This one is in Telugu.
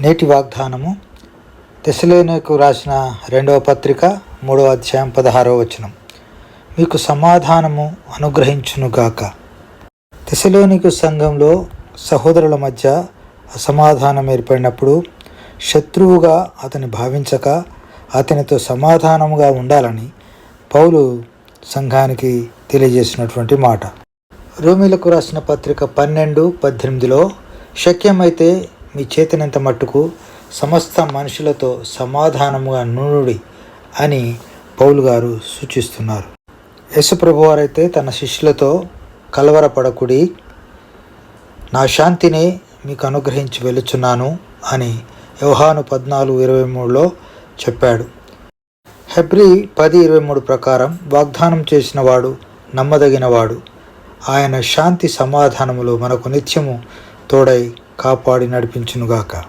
నేటి వాగ్దానము తెసలోనికి రాసిన రెండవ పత్రిక మూడవ అధ్యాయం పదహారవ వచనం. మీకు సమాధానము అనుగ్రహించునుగాక తెశలోనికు సంఘంలో సహోదరుల మధ్య అసమాధానం ఏర్పడినప్పుడు శత్రువుగా అతని భావించక అతనితో సమాధానముగా ఉండాలని పౌలు సంఘానికి తెలియజేసినటువంటి మాట. రోమిలకు రాసిన పత్రిక పన్నెండు పద్దెనిమిదిలో శక్యమైతే మీ చేతనంత మట్టుకు సమస్త మనుషులతో సమాధానముగా నుండుడి అని పౌలు గారు సూచిస్తున్నారు. యశుప్రభు వారైతే తన శిష్యులతో కలవరపడకుడి నా శాంతిని మీకు అనుగ్రహించి వెలుచున్నాను అని యోహాను పద్నాలుగు ఇరవై మూడులో చెప్పాడు. హెబ్రి పది ఇరవై మూడు ప్రకారం వాగ్దానం చేసినవాడు నమ్మదగినవాడు ఆయన శాంతి సమాధానములు మనకు నిత్యము తోడై కాపాడి నడిపించునుగాక.